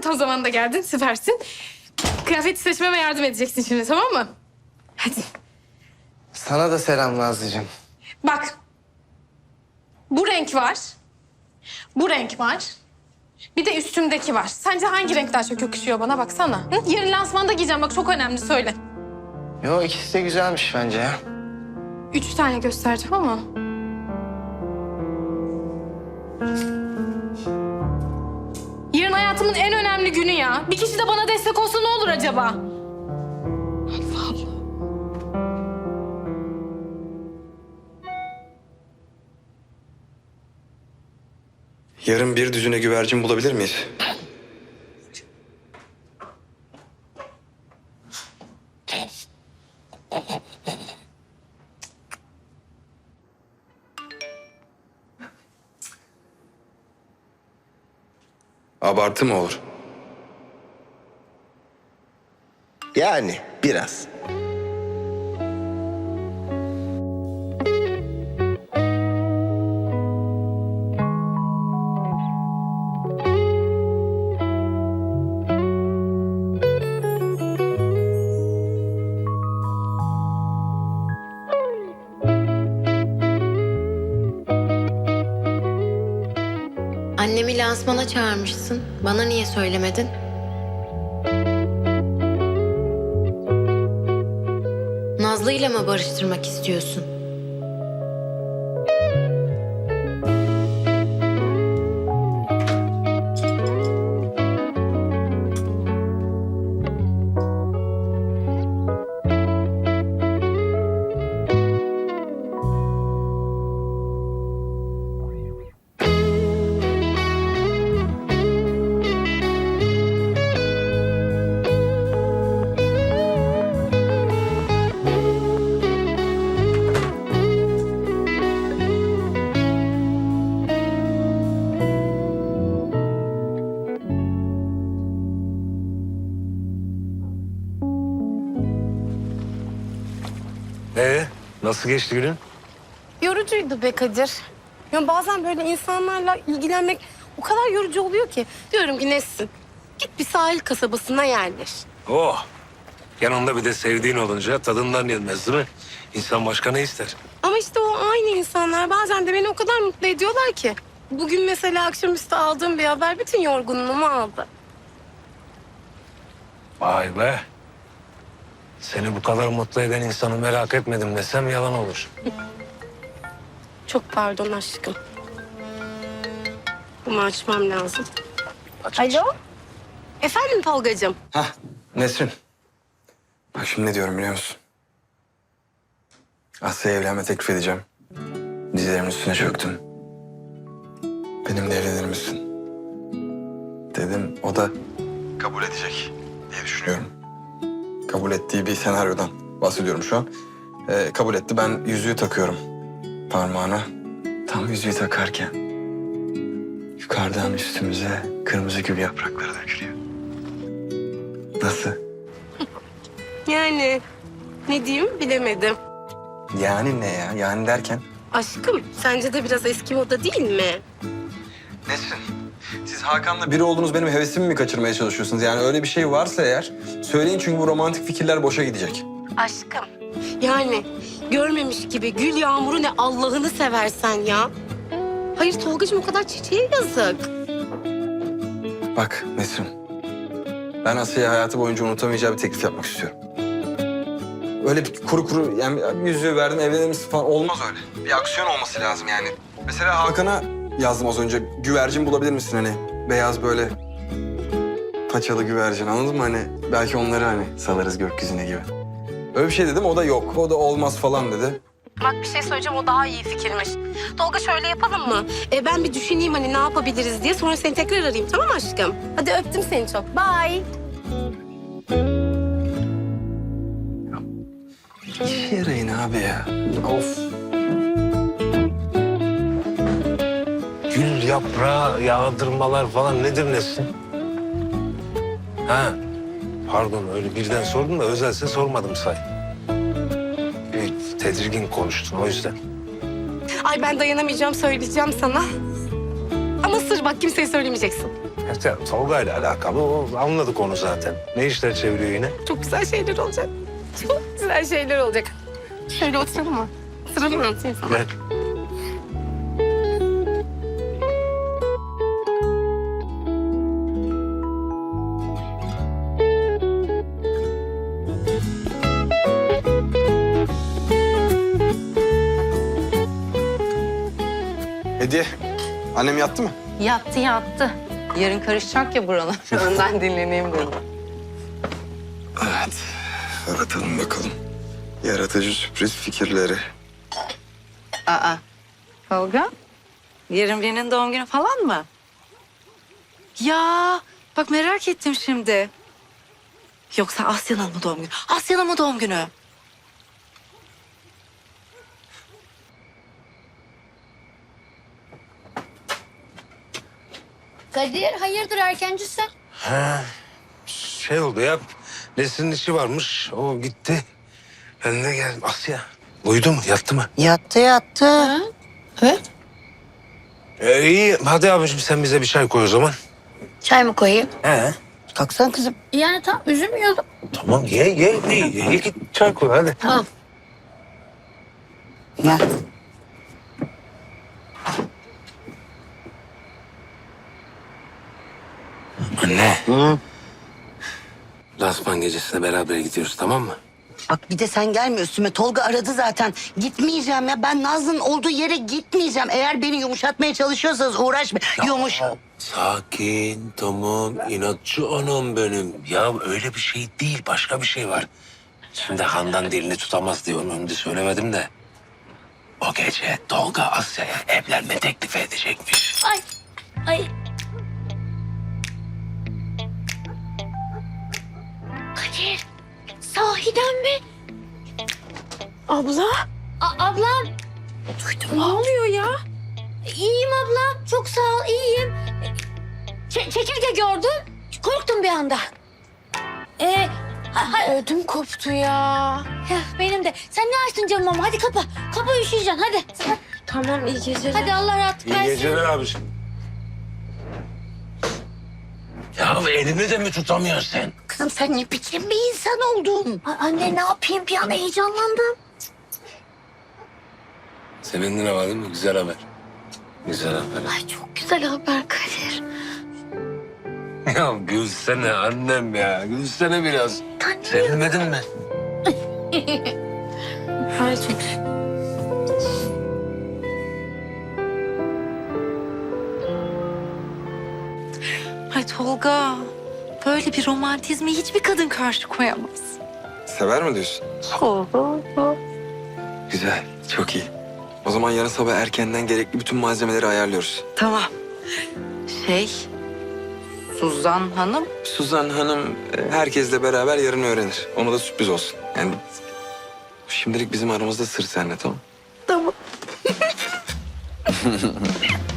Sen tam zamanında geldin, süpersin. Kıyafet seçmeme yardım edeceksin şimdi, tamam mı? Hadi. Sana da selam Nazlıcığım. Bak. Bu renk var. Bu renk var. Bir de üstümdeki var. Sence hangi renk daha çok yakışıyor bana baksana. Hı? Yarın lansmanda giyeceğim bak çok önemli söyle. Yo ikisi de güzelmiş bence ya. Üç tane göstereceğim ama. Yarın hayatımın en önemli günü ya. Bir kişi de bana destek olsa ne olur acaba? Allah Allah. Yarın bir düzine güvercin bulabilir miyiz? Abartı mı olur? Yani biraz. Annemi lansmana çağırmışsın. Bana niye söylemedin? Nazlı ile mi barıştırmak istiyorsun? Nasıl geçti günün? Yorucuydu be Kadir. Ya bazen böyle insanlarla ilgilenmek o kadar yorucu oluyor ki. Diyorum ki Nesrin, git bir sahil kasabasına yerleş. Oh, yanında bir de sevdiğin olunca tadından yenmez değil mi? İnsan başka ne ister? Ama işte o aynı insanlar bazen de beni o kadar mutlu ediyorlar ki. Bugün mesela akşamüstü aldığım bir haber bütün yorgunluğumu aldı. Vay be. Seni bu kadar mutlu eden insanı merak etmedim desem yalan olur. Çok pardon aşkım. Bunu açmam lazım. Aç, aç. Alo? Efendim Tolgacığım? Hah Nesrin. Bak şimdi ne diyorum biliyor musun? Asya'ya evlenme teklif edeceğim. Dizlerimin üstüne çöktüm. Benimle evlenir misin? Dedim o da kabul edecek diye düşünüyorum. Kabul ettiği bir senaryodan bahsediyorum şu an. Ee, kabul etti ben yüzüğü takıyorum parmağına. Tam yüzüğü takarken yukarıdan üstümüze kırmızı gül yaprakları dökülüyor. Nasıl? Yani ne diyeyim bilemedim. Yani ne ya? Yani derken? Aşkım sence de biraz eski moda değil mi? Nesrin? Siz Hakan'la biri olduğunuz benim hevesimi mi kaçırmaya çalışıyorsunuz? Yani öyle bir şey varsa eğer söyleyin çünkü bu romantik fikirler boşa gidecek. Aşkım. Yani görmemiş gibi gül yağmuru ne Allah'ını seversen ya. Hayır Tolgacığım o kadar çiçeğe yazık. Bak Nesrin. Ben Asya'ya hayatı boyunca unutamayacağı bir teklif yapmak istiyorum. Öyle bir kuru kuru yani yüzüğü verdim evlenir misin falan olmaz öyle. Bir aksiyon olması lazım yani. Mesela Hakan'a yazdım az önce güvercin bulabilir misin hani beyaz böyle paçalı güvercin anladın mı hani belki onları hani salarız gökyüzüne gibi. Öyle bir şey dedim o da yok o da olmaz falan dedi. Bak bir şey söyleyeceğim o daha iyi fikirmiş. Tolga şöyle yapalım mı? E, ben bir düşüneyim hani ne yapabiliriz diye sonra seni tekrar arayayım tamam mı aşkım? Hadi öptüm seni çok. Bye. Yarayın abi ya. Of. Yaprağı yağdırmalar falan nedir Nesin? Ha, pardon öyle birden sordum da özelse sormadım say. Bir tedirgin konuştun o yüzden. Ay ben dayanamayacağım söyleyeceğim sana. Ama sır bak kimseye söylemeyeceksin. Ya, Tolga ile alakalı o anladık onu zaten. Ne işler çeviriyor yine? Çok güzel şeyler olacak. Çok güzel şeyler olacak. Şöyle oturalım mı? Oturalım mı? Anlatayım sana. Gel. Hediye. Annem yattı mı? Yattı yattı. Yarın karışacak ya buranın. Önden dinleneyim dedim. Evet. Aratalım bakalım. Yaratıcı sürpriz fikirleri. Aa. Tolga. Yarın birinin doğum günü falan mı? Ya bak merak ettim şimdi. Yoksa Asya'nın mı doğum günü? Asya'nın mı doğum günü? Kadir hayırdır erkencisin? Şey oldu ya. Nesrin işi varmış. O gitti. Ben de geldim. Asya. Uyudu mu? Yattı mı? Yattı yattı. Ee, iyi. Hadi abicim sen bize bir çay koy o zaman. Çay mı koyayım? He. Kalksana kızım. Yani tam üzülmüyordum. Tamam ye ye. ye, ye. Git çay koy hadi. Tamam. Gel. Anne. Hı. Lansman gecesine beraber gidiyoruz tamam mı? Bak bir de sen gelme üstüme. Tolga aradı zaten. Gitmeyeceğim ya. Ben Nazlı'nın olduğu yere gitmeyeceğim. Eğer beni yumuşatmaya çalışıyorsanız uğraşma. Yumuş. Sakin, tamam. inatçı anam benim. Ya öyle bir şey değil, başka bir şey var. Şimdi Handan dilini tutamaz diye onun önünde söylemedim de. O gece Tolga Asya'ya evlenme teklifi edecekmiş. Ay. Ay. Sahiden mi? Abla. A- ablam. Duydum. Ne oluyor ya? İyiyim ablam. Çok sağ ol. iyiyim. Ç- çekirge gördüm. Korktum bir anda. Ee, ha- Ödüm koptu ya. ya benim de. Sen ne açtın camımı? Hadi kapa. Kapa üşüyeceksin hadi. Tamam iyi geceler. Hadi Allah rahatlık İyi versin. geceler abiciğim. Ya elini de mi tutamıyorsun sen? Kızım sen ne biçim bir insan oldun? Ay, Anne ne yapayım bir an heyecanlandım. Sevindin ama değil mi? Güzel haber. Güzel haber. Ay çok güzel haber Kadir. Ya gülsene annem ya. Gülsene biraz. Sevinmedin mi? Ay çok Ay Tolga. Böyle bir romantizmi hiçbir kadın karşı koyamaz. Sever mi diyorsun? Güzel. Çok iyi. O zaman yarın sabah erkenden gerekli bütün malzemeleri ayarlıyoruz. Tamam. Şey, Suzan Hanım Suzan Hanım e, herkesle beraber yarın öğrenir. Ona da sürpriz olsun. Yani şimdilik bizim aramızda sır senle tamam Tamam.